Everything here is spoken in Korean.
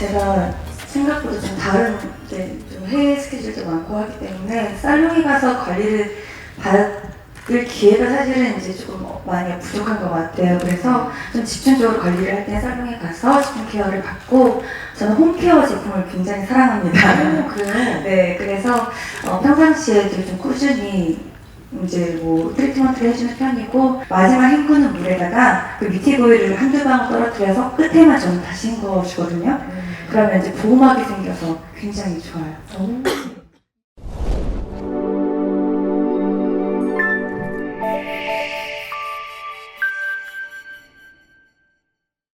제가 생각보다 좀 다른 이제 좀 해외 스케줄도 많고 하기 때문에 살롱에 가서 관리를 받을 기회가 사실은 이제 조금 많이 부족한 것 같아요. 그래서 좀 집중적으로 관리를 할때 살롱에 가서 집중 케어를 받고 저는 홈케어 제품을 굉장히 사랑합니다. 그래요? 네, 그래서 어, 평상시에도 좀 꾸준히 이제 뭐 트리트먼트를 해주는 편이고 마지막 헹구는 물에다가 그 미티 오일을 한두 방울 떨어뜨려서 끝에만 저는 다시 헹궈주거든요. 그러면 이제 보호막이 생겨서 굉장히 좋아요. 오.